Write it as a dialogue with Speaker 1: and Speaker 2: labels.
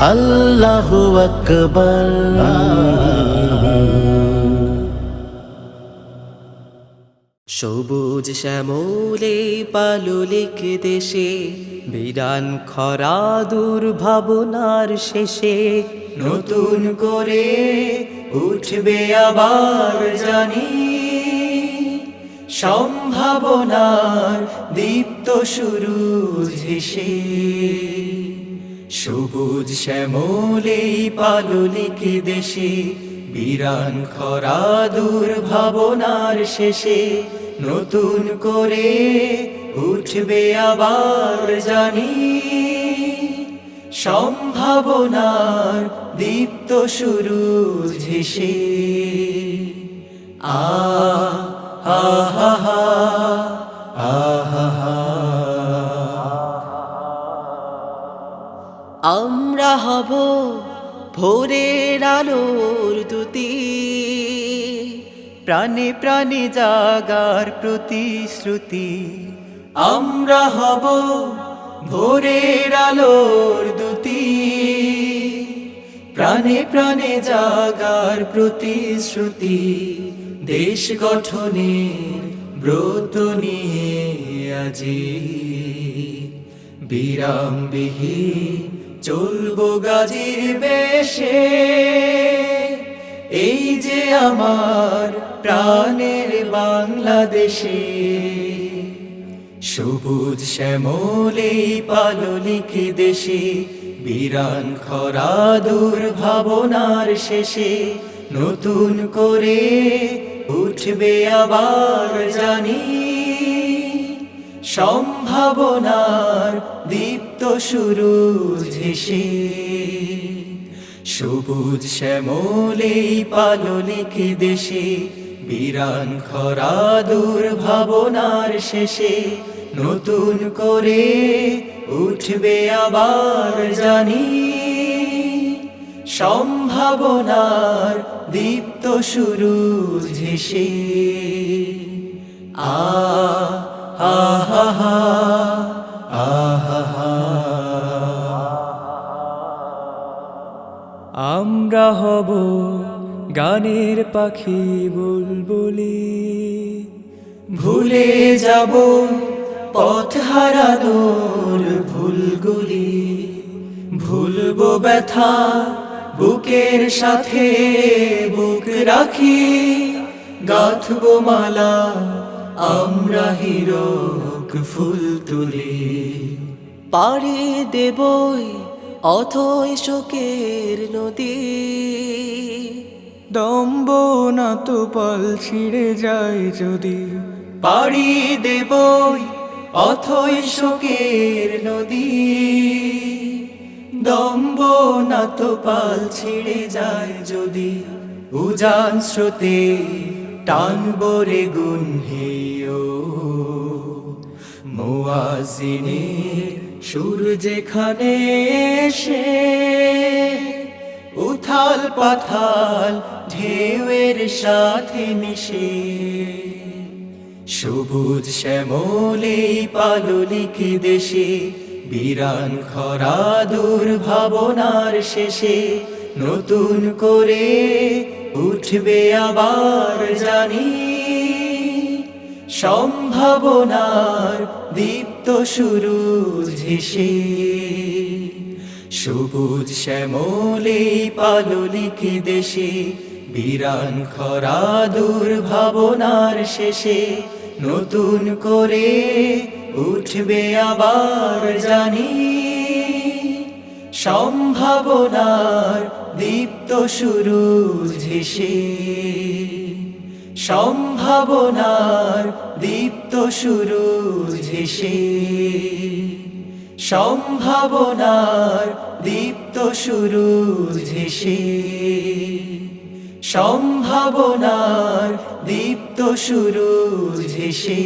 Speaker 1: আল্লাহু আকবার।
Speaker 2: সবুজ শ্যামলে পাললিক দেশে, বিরান খরা দুর্ভাবনার শেষে, নতুন করে উঠবে আবার জানি। সম্ভাবনার দীপ্ত শুরু হেসে। সবুজ শ্যামলে পাললিক দেশে, বিরান খরা দুর্ভাবনার শেষে, নতুন করে উঠবে আবার জানি। সম্ভাবনার দীপ্ত শুরু ঝেসে আ হা হা। ভোরের আলোর দুতি, প্রাণে প্রাণে জাগার প্রতিশ্রুতি। আমরা হব ভোরের আলোর দুতি, প্রাণে প্রাণে জাগার প্রতিশ্রুতি। দেশ গঠনের ব্রত নিয়ে আজি বিরাম বিহীন চলবো গাজির বেশে। এই যে আমার প্রাণের বাংলাদেশে, সবুজ শ্যামলে পাললিক দেশে, বিরান খরা দুর্ভাবনার শেষে নতুন করে উঠবে আবার জানি, সম্ভাবনার দীপ্ত শুরু ঝেসে সবুজ শ্যামলে পাললিক দেশে, বিরান খরা দুর্ভাবনার শেষে, নতুন করে উঠবে আবার জানি। সম্ভাবনার দীপ্ত শুরু ঝেসে আ, হা হা হা। আমরা হব গানের পাখি বুলবুলি। ভুলে যাব পথ হারানোর ভুলগুলি। ভুলবো ব্যথা বুকের সাথে, বুক রাখি। গাঁথবো মালা, আমরা হিরক ফুল তুলি। পাড়ি দেবই অথই শোকের নদী। দম্ব না তো পাল ছিঁড়ে যায় যদি। পাড়ি দেবই অথই শোকের নদী। দম্ব না তো পাল ছিঁড়ে যায় যদি। উজান স্রোতে টানবো রে গুন হেয়। মোয়াজিনের সুর যেখানে এসে উথাল পাথাল ঢেউয়ের সাথে মিশে। সবুজ শ্যামলে পাললিক দেশে, বিরান খরা দুর্ভাবনার শেষে, নতুন করে উঠবে আবার জানি, সম্ভাবনার দীপ্ত শুরু ঝেসে। সবুজ শ্যামলে পাললিক দেশে, বিরান খরা দুর্ভাবনার শেষে। নতুন করে উঠবে আবার জানি, সম্ভাবনার দীপ্ত শুরু ঝেসে। সম্ভাবনার দীপ্ত শুরু ঝেসে সম্ভাবনার দীপ্ত শুরু ঝেসে সম্ভাবনার দীপ্ত শুরু ঝেসে